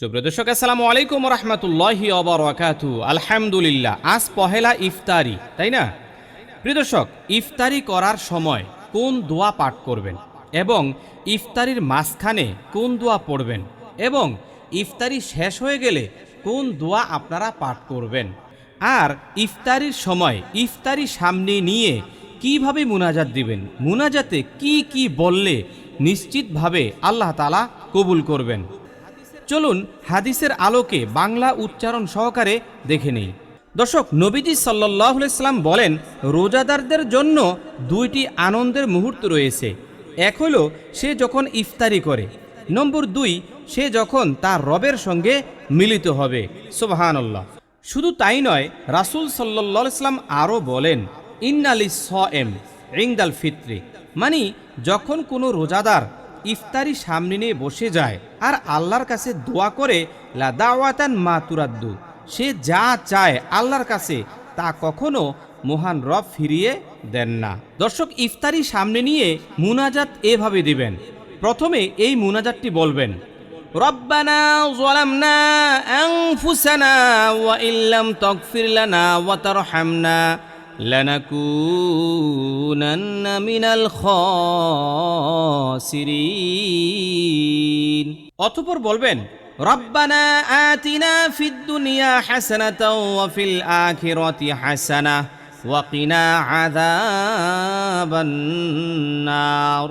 সুপ্রিয় দর্শক, আসসালামু আলাইকুম রহমতুল্লাহি অবরাকাতু আলহামদুলিল্লাহ, আজ পহেলা ইফতারি, তাই না? প্রিয় দর্শক, ইফতারি করার সময় কোন দোয়া পাঠ করবেন এবং ইফতারির মাঝখানে কোন দোয়া পড়বেন এবং ইফতারি শেষ হয়ে গেলে কোন দোয়া আপনারা পাঠ করবেন? আর ইফতারির সময় ইফতারি সামনে নিয়ে কীভাবে মুনাজাত দিবেন? মুনাজাতে কি কি বললে নিশ্চিতভাবে আল্লাহ তালা কবুল করবেন? চলুন হাদিসের আলোকে বাংলা উচ্চারণ সহকারে দেখে নেই। দর্শক, নবীজি সাল্লাহ ইসলাম বলেন, রোজাদারদের জন্য দুইটি আনন্দের মুহূর্ত রয়েছে। এক হলো, সে যখন ইফতারি করে। নম্বর দুই, সে যখন তার রবের সঙ্গে মিলিত হবে। সুবাহানল্লাহ। শুধু তাই নয়, রাসুল সাল্লাহ ইসলাম আরও বলেন ইন্নালি স এম রিংদাল ফিত্রি। মানে যখন কোনো রোজাদার ইফতারি সামনে নিয়ে বসে যায় আর আল্লাহর কাছে দোয়া করে লা দাওয়াতান মা তুরাদ্দু সে যা চায় আল্লাহর কাছে তা কখনো মহান রব ফিরিয়ে দেন না দর্শক ইফতারি সামনে নিয়ে মুনাজাত এভাবে দিবেন প্রথমে এই মুনাজাতটি বলবেন ربنا ظلمنا أنفسنا وإن لم تغفر لنا وترحمنا لنكونن من الخاسرين অতঃপর বলবেন রব্বানা আতিনা ফিদ দুনিয়া হাসানাতাও ওয়া ফিল আখিরাতি হাসানাহ ওয়া কিনা আযাবান নার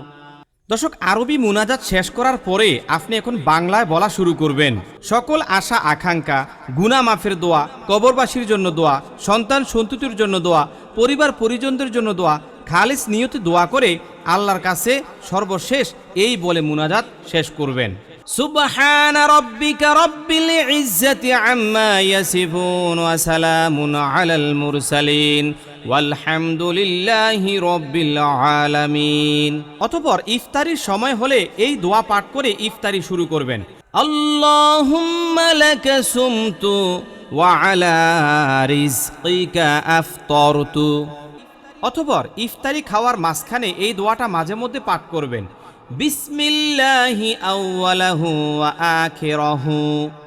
দর্শক আরবি মুনাজাত শেষ করার পরে আপনি এখন বাংলায় বলা শুরু করবেন সকল আশা আকাঙ্ক্ষা গুনা মাফের দোয়া কবরবাসীর জন্য দোয়া সন্তান সন্ততির জন্য দোয়া পরিবার পরিজনদের জন্য দোয়া খালিস নিয়তে দোয়া করে আল্লাহর কাছে সর্বশেষ এই বলে মুনাজাত শেষ করবেন। সুবহান রব্বিকা রব্বিল ইজ্জাতি আম্মা ইয়াসিফুন ওয়া সালামুন আলাল মুরসালিন ওয়ালহামদুলিল্লাহি রব্বিল আলামিন। অতঃপর ইফতারির সময় হলে এই দোয়া পাঠ করে ইফতারি শুরু করবেন। আল্লাহুম্মা লাকা সুমতু ওয়া আলা রিজকিকা আফতারতু। অতঃপর ইফতারি খাওয়ার মাঝখানে এই দোয়াটা মাঝে মধ্যে পাঠ করবেন। বিসমিল্লাহি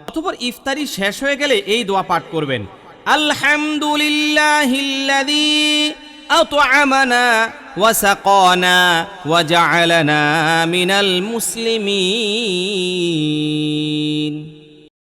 অতঃপর ইফতারি শেষ হয়ে গেলে এই দোয়া পাঠ করবেন। আলহামদুলিল্লাহিল্লাযী মিনাল